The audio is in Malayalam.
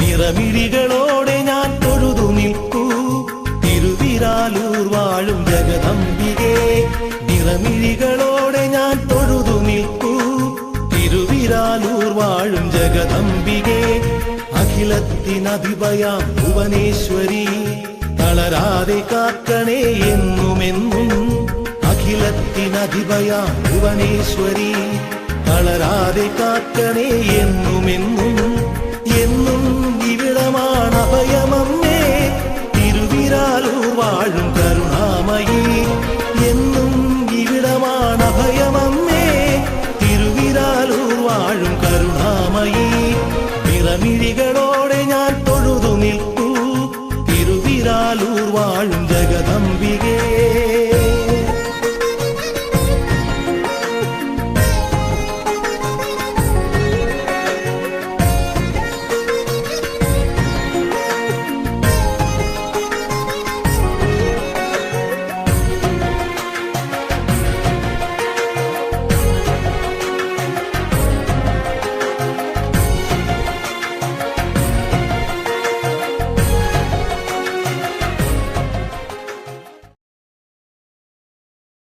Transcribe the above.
നിറമിഴികളോടെ ജഗദംബികേ നിറമിഴികളോടെ ഞാൻ തൊഴുതു നിൽക്കൂ. തിരുവിരാലൂർ വാഴും ജഗദംബികേ അഖിലത്തിനധിപയാം ഭുവനേശ്വരി തളരാതെ കാക്കണേ എന്നുമെന്നും അഖിലത്തിനധിപയാം ഭുവനേശ്വരി തളരാതെ കാക്കണേ എന്നുമെന്നും എന്നും ഇവിടമാണ് അഭയമമ്മേ. തിരുവിരാലൂർ വാഴും കരുണാമയി നിറമിഴികളോടെ ഞാൻ തൊഴുതു നിൽക്കൂ. തിരുവിരാലൂർ വാഴും ജഗദംബിക.